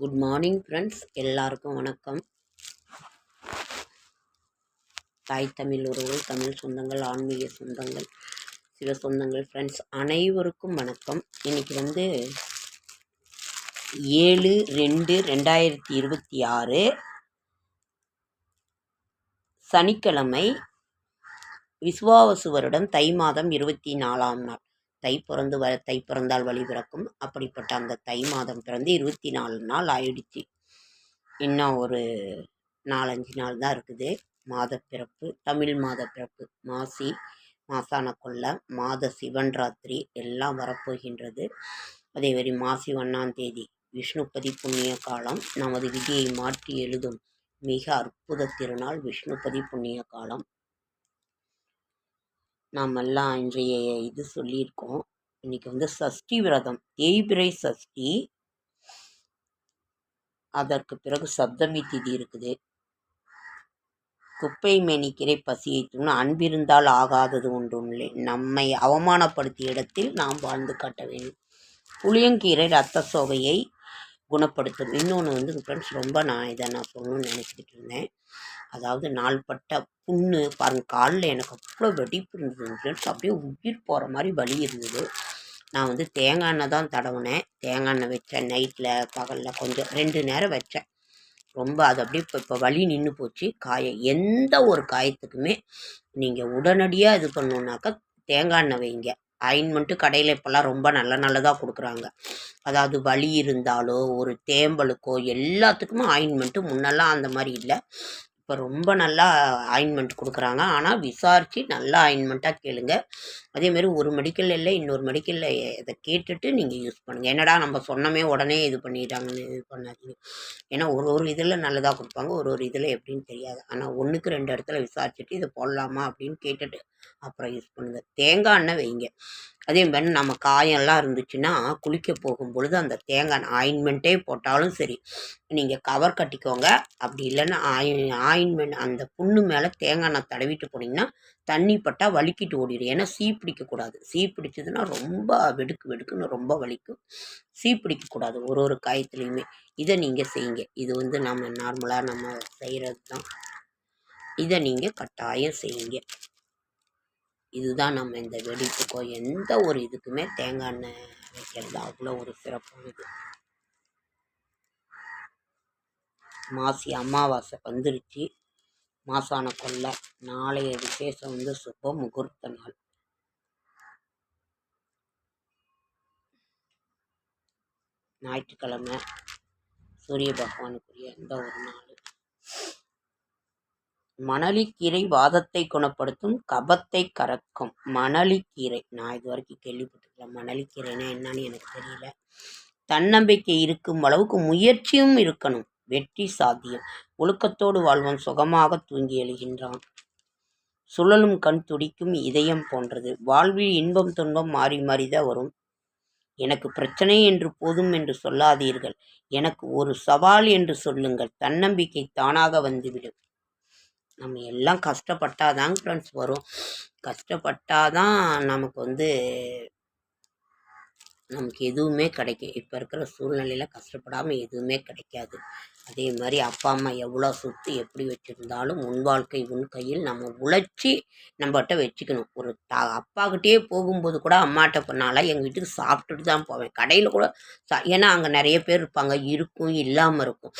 Good morning friends எல்லாருக்கும் வணக்கம். தாய் தமிழ் உறவுகள் தமிழ் சொந்தங்கள் ஆன்மீக சொந்தங்கள் சிவ சொந்தங்கள் ஃப்ரெண்ட்ஸ் அனைவருக்கும் வணக்கம். இன்னைக்கு வந்து ஏழு ரெண்டு ரெண்டாயிரத்தி இருபத்தி ஆறு சனிக்கிழமை விசுவாவசு வருடம் தை மாதம் இருபத்தி நாலாம் நாள். தை பிறந்து வ தை பிறந்தால் வழி பிறக்கும். அப்படிப்பட்ட அந்த தை மாதம் பிறந்து இருபத்தி நாலு நாள் ஆயிடுச்சு. இன்னும் ஒரு நாலஞ்சு நாள் தான் இருக்குது. மாத பிறப்பு தமிழ் மாத பிறப்பு மாசி மாசான கொள்ளை மாத சிவன் ராத்திரி எல்லாம் வரப்போகின்றது. அதே மாதிரி மாசி ஒன்றாம் தேதி விஷ்ணுபதி புண்ணிய காலம் நமது விதியை மாற்றி எழுதும் மிக அற்புத திருநாள் விஷ்ணுபதி புண்ணிய காலம். நாமெல்லாம் இன்றைய இது சொல்லியிருக்கோம். இன்னைக்கு வந்து சஷ்டி விரதம் தேய்பிரை சஷ்டி. அதற்கு பிறகு சப்தமி திதி இருக்குது. குப்பை மேனிக்கிறை பசியை தூண் அன்பிருந்தால் ஆகாதது ஒன்றும் இல்லை நம்மை அவமானப்படுத்திய இடத்தில் நாம் வாழ்ந்து காட்ட வேண்டும். புளியங்கீரை ரத்த சோகையை குணப்படுத்தும். இன்னொன்று வந்து ஃப்ரெண்ட்ஸ் ரொம்ப நான் இதை நான் சொல்லணும்னு நினச்சிக்கிட்டு இருந்தேன். அதாவது நாள்பட்ட புண்ணு பாருங்க காலில் எனக்கு அவ்வளோ வெடிப்பு இருந்தது. ஃப்ரெண்ட்ஸ் அப்படியே உயிர் போகிற மாதிரி வலி இருந்தது. நான் வந்து தேங்காய் எண்ணெய் தான் தடவினேன். தேங்காய் எண்ணெய் வச்சேன் நைட்டில் பகலில் கொஞ்சம் ரெண்டு நேரம் வச்சேன். ரொம்ப அது அப்படியே இப்போ இப்போ வலி நின்று போச்சு. காய எந்த ஒரு காயத்துக்குமே நீங்கள் உடனடியாக இது பண்ணணுன்னாக்கா தேங்காய் எண்ணெய் வைங்க. ஆயின்மெண்ட்டு கடையில் இப்போல்லாம் ரொம்ப நல்ல நல்லதாக கொடுக்குறாங்க. அதாவது வலி இருந்தாலோ ஒரு தேம்பலுக்கோ எல்லாத்துக்குமே ஆயின்மெண்ட்டு முன்னெல்லாம் அந்த மாதிரி இல்லை. இப்போ ரொம்ப நல்லா ஆயின்மெண்ட் கொடுக்குறாங்க. ஆனால் விசாரித்து நல்லா ஆயின்மெண்ட்டாக கேளுங்க. அதேமாரி ஒரு மெடிக்கல் இல்லை இன்னொரு மெடிக்கலில் இதை கேட்டுட்டு நீங்கள் யூஸ் பண்ணுங்கள் என்னடா நம்ம சொன்னமே உடனே இது பண்ணிட்டாங்கன்னு இது பண்ணாதீங்க. ஏன்னா ஒரு ஒரு இதில் நல்லதாக கொடுப்பாங்க ஒரு ஒரு இதில் எப்படின்னு தெரியாது. ஆனால் ஒன்றுக்கு ரெண்டு இடத்துல விசாரிச்சுட்டு இதை போடலாமா அப்படின்னு கேட்டுட்டு அப்புறம் யூஸ் பண்ணுங்கள் தேங்காய் எண்ணெய் வைங்க. அதே மாதிரி நம்ம காயெல்லாம் இருந்துச்சுன்னா குளிக்க போகும் பொழுது அந்த தேங்காய் ஆயின்மெண்ட்டே போட்டாலும் சரி நீங்கள் கவர் கட்டிக்கோங்க. அப்படி இல்லைன்னா ஆயின் ஆயின்மெண்ட் அந்த புண்ணு மேலே தேங்காய் எண்ணெய் தடவிட்டு போனீங்கன்னா தண்ணி பட்டால் வலிக்கிட்டு ஓடிடும். ஏன்னா சீப்பு பிடிக்கக்கூடாது. சீ பிடிச்சதுன்னா ரொம்ப வெடுக்கு வெடுக்குன்னு ரொம்ப வலிக்கும். சீ பிடிக்கக்கூடாது ஒரு ஒரு காயத்துலேயுமே. இதை நீங்கள் செய்யுங்க. இது வந்து நம்ம நார்மலாக நம்ம செய்கிறது தான் இதை நீங்கள் கட்டாயம் செய்யுங்க. இதுதான் நம்ம இந்த வெடிப்புக்கோ எந்த ஒரு இதுக்குமே தேங்காய் எண்ணெய் வைக்கிறது? அவ்வளோ ஒரு சிறப்பானது மாசி அமாவாசை வந்துருச்சு. மாசான கொள்ளை நாளைய விசேஷம் வந்து சுப முகூர்த்த நாள். ஞாயிற்றுக்கிழமை சூரிய பகவானுக்குரிய எந்த ஒரு நாள் மணலிக்கீரை வாதத்தை குணப்படுத்தும் கபத்தை கறக்கும். மணலிக்கீரை நான் இது வரைக்கும் கேள்விப்பட்டிருக்கல மணலிக்கீரைனா என்னன்னு எனக்கு தெரியல. தன்னம்பிக்கை இருக்கும் அளவுக்கு முயற்சியும் இருக்கணும். வெற்றி சாத்தியம். ஒழுக்கத்தோடு வாழ்வன் சுகமாக தூங்கி எழுகின்றான். சுழலும் கண் துடிக்கும் இதயம் போன்றது. வாழ்வில் இன்பம் துன்பம் மாறி மாறிதான் வரும். எனக்கு பிரச்சனை என்று போதும் என்று சொல்லாதீர்கள். எனக்கு ஒரு சவால் என்று சொல்லுங்கள். தன்னம்பிக்கை தானாக வந்துவிடும். நம்ம எல்லாம் கஷ்டப்பட்டாதாங்க ஃப்ரெண்ட்ஸ் வரும். கஷ்டப்பட்டாதான் நமக்கு வந்து நமக்கு எதுவுமே கிடைக்கும் இப்போ இருக்கிற சூழ்நிலையில் கஷ்டப்படாமல் எதுவுமே கிடைக்காது. அதே மாதிரி அப்பா அம்மா எவ்வளோ சொத்து எப்படி வச்சுருந்தாலும் உன் வாழ்க்கை உன் கையில் நம்ம உழைச்சி நம்மகிட்ட வச்சுக்கணும். ஒரு தா அப்பாக்கிட்டே போகும்போது கூட அம்மாட்ட பண்ணால எங்கள் வீட்டுக்கு சாப்பிட்டுட்டு தான் போவேன். கடையில் கூட சா ஏன்னா அங்கே நிறைய பேர் இருப்பாங்க. இருக்கும் இல்லாமல் இருக்கும்.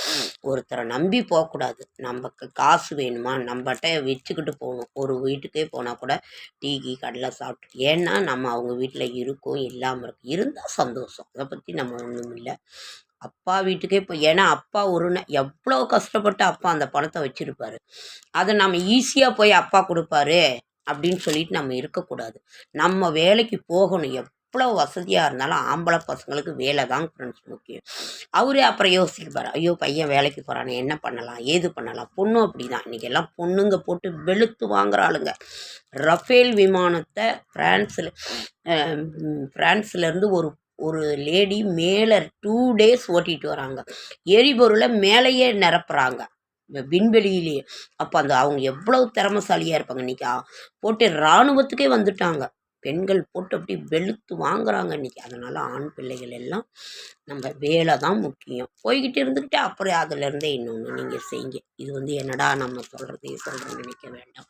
ஒருத்தரை நம்பி போகக்கூடாது. நமக்கு காசு வேணுமா? நம்மகிட்ட வச்சுக்கிட்டு போகணும். ஒரு வீட்டுக்கே போனால் கூட டீ கீ கடலை சாப்பிட்டு ஏன்னா நம்ம அவங்க வீட்டில் இருக்கும் இல்லாமல் இருக்கும். இருந்தால் சந்தோஷம். அதை பற்றி நம்ம ஒன்றும் இல்லை. அப்பா வீட்டுக்கே போய் ஏன்னா அப்பா ஒரு எவ்வளோ கஷ்டப்பட்டு அப்பா அந்த பணத்தை வச்சுருப்பாரு. அதை நம்ம ஈஸியாக போய் அப்பா கொடுப்பாரு அப்படின்னு சொல்லிட்டு நம்ம இருக்கக்கூடாது. நம்ம வேலைக்கு போகணும். எவ்வளோ வசதியாக இருந்தாலும் ஆம்பளை பசங்களுக்கு வேலை தான் ஃப்ரெண்ட்ஸ் முக்கியம். அவரே அப்புறம் யோசிப்பார் ஐயோ பையன் வேலைக்கு போகிறானே என்ன பண்ணலாம் ஏது பண்ணலாம்? பொண்ணும் அப்படி தான் இன்றைக்கி எல்லாம் பொண்ணுங்க போட்டு வெளுத்து வாங்குற ஆளுங்க. ரஃபேல் விமானத்தை ஃப்ரான்ஸில் ஃப்ரான்ஸ்லேருந்து ஒரு ஒரு லேடி மேலே டூ டேஸ் ஓட்டிகிட்டு வராங்க. எரிபொருளை மேலேயே நிரப்புறாங்க. விண்வெளியிலேயே அப்போ அந்த அவங்க எவ்வளவு திறமசாலியாக இருப்பாங்க இன்றைக்கி போட்டு இராணுவத்துக்கே வந்துட்டாங்க. பெண்கள் போட்டு அப்படி வெளுத்து வாங்குறாங்க இன்னைக்கு அதனால் ஆண் பிள்ளைகள் எல்லாம் நம்ம வேலை தான் முக்கியம். போய்கிட்டு இருந்துக்கிட்டு அப்புறம் அதுலேருந்தே இன்னொன்று நீங்கள் செய்யுங்க. இது வந்து என்னடா நம்ம சொல்கிறதையும் சொல்கிறோம் நினைக்க வேண்டாம்.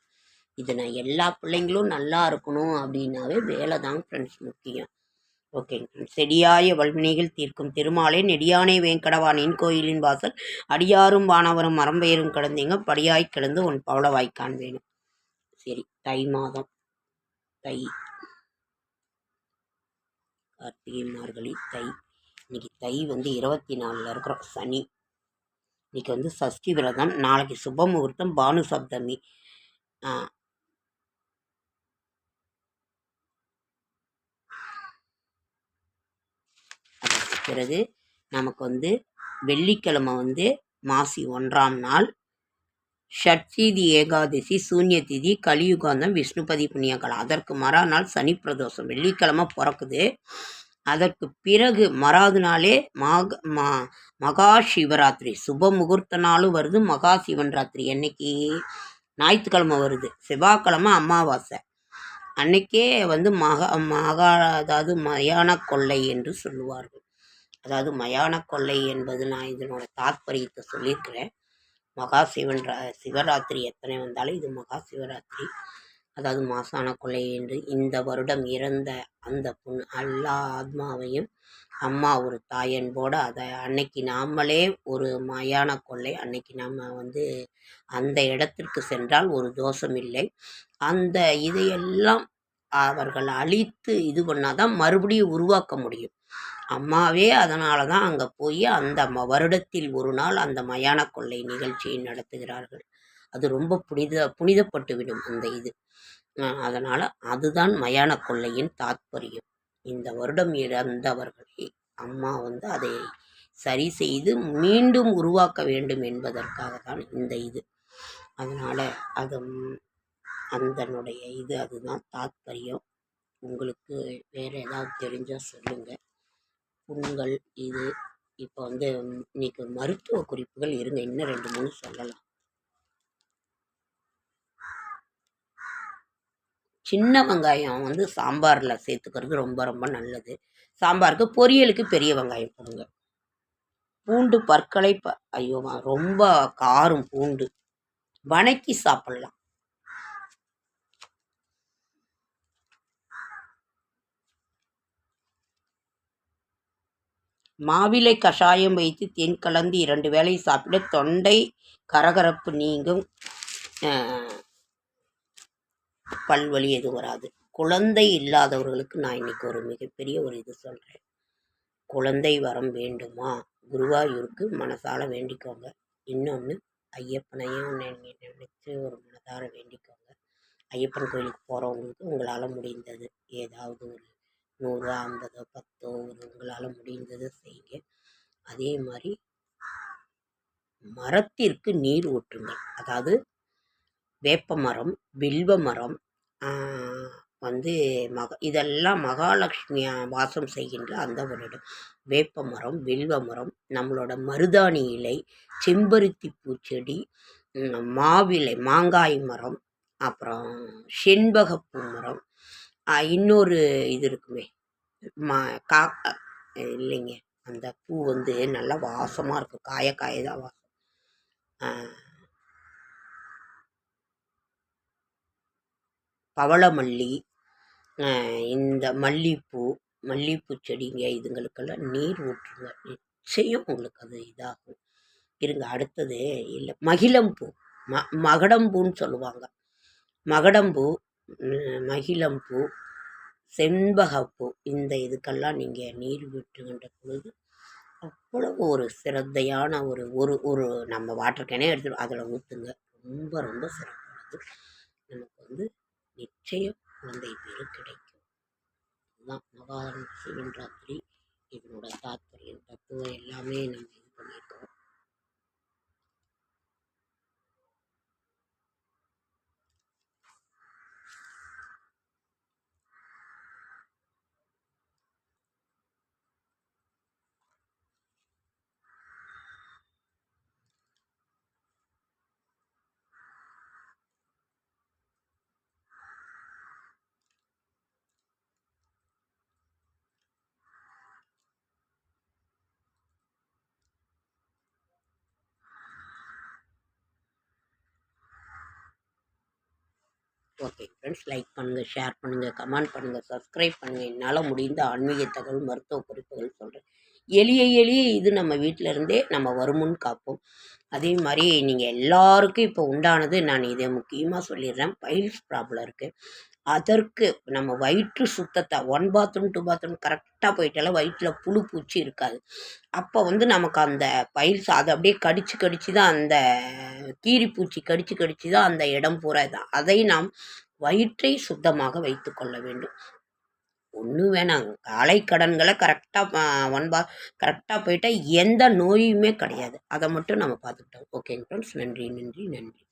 இது நான் எல்லா பிள்ளைங்களும் நல்லா இருக்கணும் அப்படின்னாவே வேலை தான் ஃப்ரெண்ட்ஸ் முக்கியம். ஓகேங்க. செடியாய வல்வினைகள் தீர்க்கும் திருமாலே நெடியானை வேங்கடவானின் கோயிலின் வாசல் அடியாரும் வானவரும் மரம்பெயரும் கிடந்தீங்க படியாய் கிடந்து உன் பவளவாய்க்கான் வேணும் சரி தை மாதம். தை. கார்த்திகை மார்கழி தை. இன்னைக்கு தை வந்து இருபத்தி நாலில் இருக்கிறோம் சனி. இன்னைக்கு வந்து சஷ்டி விரதம் நாளைக்கு சுப முகூர்த்தம் பானு சப்தமி பிறகு நமக்கு வந்து வெள்ளிக்கிழமை வந்து மாசி ஒன்றாம் நாள். ஷட்சீதி ஏகாதசி சூன்ய திதி கலியுகாந்தம் விஷ்ணுபதி புண்ணியகாலம் அதற்கு மறுநாள் சனி பிரதோஷம். வெள்ளிக்கிழமை பிறக்குது. அதற்கு பிறகு மறாவது நாளே மாக மா மகா சிவராத்திரி. சுப முகூர்த்த நாளும் வருது. மகா சிவன்ராத்திரி என்னைக்கு ஞாயிற்றுக்கிழமை வருது. செவ்வாய்க்கிழமை அமாவாசை. அன்னைக்கே வந்து மகா மகா அதாவது மயான கொள்ளை என்று சொல்லுவார்கள். அதாவது மயான கொள்ளை என்பது நான் இதனோட தாத்பரியத்தை சொல்லியிருக்கிறேன். மகா சிவன் சிவராத்திரி எத்தனை வந்தாலும் இது மகா சிவராத்திரி. அதாவது மாசான கொள்ளை என்று இந்த வருடம் இறந்த அந்த பொண்ணு எல்லா ஆத்மாவையும் அம்மா ஒரு தாயன்போடு அதை அன்னைக்கு நாமளே ஒரு மயான கொள்ளை அன்னைக்கு நம்ம வந்து அந்த இடத்திற்கு சென்றால் ஒரு தோஷம் இல்லை. அந்த இதையெல்லாம் அவர்கள் அழித்து இது பண்ணாதான் மறுபடியும் உருவாக்க முடியும். அம்மாவே அதனால தான் அங்கே போய் அந்த ம- வருடத்தில் ஒரு நாள் அந்த மயான கொள்ளை நிகழ்ச்சியை நடத்துகிறார்கள். அது ரொம்ப புனித புனிதப்பட்டுவிடும் அந்த இது. அதனால் அதுதான் மயான கொள்ளையின் தாத்பரியம். இந்த வருடம் இறந்தவர்களை அம்மா வந்து அதை சரி செய்து மீண்டும் உருவாக்க வேண்டும் என்பதற்காக தான் இந்த இது. அதனால் அது அந்தனுடைய இது அதுதான் தாத்பரியம். உங்களுக்கு வேறு ஏதாவது தெரிஞ்சால் சொல்லுங்கள் புண்கள் இது இப்போ வந்து இன்னைக்கு மருத்துவ குறிப்புகள் இருங்க இன்னும் ரெண்டு மூணு சொல்லலாம். சின்ன வெங்காயம் வந்து சாம்பாரில் சேர்த்துக்கிறது ரொம்ப ரொம்ப நல்லது. சாம்பாருக்கு பொரியலுக்கு பெரிய வெங்காயம் போடுங்க. பூண்டு பற்களை ப ஐயோ ரொம்ப காரும் பூண்டு. வணக்கி சாப்பிட்லாம். மாவிலை கஷாயம் வைத்து தேன் கலந்து இரண்டு வேளை சாப்பிட தொண்டை கரகரப்பு நீங்கும். அஹ், பல்வலி எதுவும் வராது. குழந்தை இல்லாதவர்களுக்கு நான் இன்னைக்கு ஒரு மிகப்பெரிய ஒரு இது சொல்கிறேன் குழந்தை வரம் வேண்டுமா? குருவாயூருக்கு மனசால வேண்டிக்கோங்க. இன்னொன்று ஐயப்பனையும் நினைச்சு ஒரு மனதார வேண்டிக்கோங்க. ஐயப்பன் கோயிலுக்கு போகிறவங்களுக்கு உங்களால் முடிந்தது. ஏதாவது ஒரு நூறு ஐம்பதோ பத்தோ ஒரு உங்களால் முடிந்ததை செய்யுங்க. அதே மாதிரி மரத்திற்கு நீர் ஊற்றுங்கள். அதாவது வேப்ப மரம் வில்வ மரம் வந்து மக இதெல்லாம் மகாலட்சுமியா வாசம் செய்கின்ற அந்த வருடம் வேப்ப மரம் வில்வ மரம் நம்மளோட மருதாணி இலை செம்பருத்தி பூச்செடி மாவிலை மாங்காய் மரம் அப்புறம் செண்பகப்பூ மரம் இன்னொரு இது இருக்குமே. மா கா இல்லைங்க. அந்த பூ வந்து நல்லா வாசமாக இருக்கும். காய காய தான் வாசம். பவளமல்லி இந்த மல்லிப்பூ மல்லிப்பூ செடிங்க இதுங்களுக்கெல்லாம் நீர் ஊற்றுங்க. நிச்சயம் உங்களுக்கு அது இதாகும். இருங்க அடுத்தது இல்லை மகிழம்பூ. ம மகடம்பூன்னு சொல்லுவாங்க. மகடம்பூ மகிழம்பூ செண்பகப்பூ இந்த இதுக்கெல்லாம் நீங்கள் நீர் விட்டுகின்ற பொழுது அவ்வளவு ஒரு சிரத்தையான ஒரு ஒரு ஒரு நம்ம வாட்டர் கேனே எடுத்துட்டு அதில் ஊற்றுங்க ரொம்ப ரொம்ப சிறப்பானது. நமக்கு வந்து நிச்சயம் குழந்தை பேர் கிடைக்கும். இதுதான் மகாரண சிவன்ராத்திரி இதனோட தாத்பரியம் தத்துவம் எல்லாமே நம்ம ஓகே ஃப்ரெண்ட்ஸ் லைக் பண்ணுங்கள் ஷேர் பண்ணுங்கள் கமெண்ட் பண்ணுங்கள் சப்ஸ்கிரைப் பண்ணுங்கள் என்னால் முடிந்த ஆன்மீக தகவல் மருத்துவ குறிப்புகள் சொல்கிறேன் எளிய எளிய இது நம்ம வீட்டில் இருந்தே நம்ம வருமுன் காப்போம். அதே மாதிரி நீங்கள் எல்லாருக்கும் இப்போ உண்டானது நான் இதை முக்கியமாக சொல்லிடுறேன். பைல்ஸ் ப்ராப்ளம் இருக்குது அதற்கு நம்ம வயிற்று சுத்தத்தை ஒன் பாத்ரூம் டூ பாத்ரூம் கரெக்டாக போயிட்டாலும் வயிற்றில் புழு பூச்சி இருக்காது. அப்போ வந்து நமக்கு அந்த பைல்ஸ் அதை அப்படியே கடிச்சு கடிச்சு தான் அந்த கீரிப்பூச்சி கடிச்சு கடிச்சு தான் அந்த இடம் பூரா இதான் அதை நாம் வயிற்றை சுத்தமாக வைத்து கொள்ள வேண்டும். ஒன்றும் வேணாம் காலை கடன்களை கரெக்டாக ஒன்பா கரெக்டாக போயிட்டால் எந்த நோயுமே கிடையாது. அதை மட்டும் நம்ம பார்த்துக்கிட்டோம். ஓகேங்க ஃப்ரெண்ட்ஸ் நன்றி நன்றி நன்றி.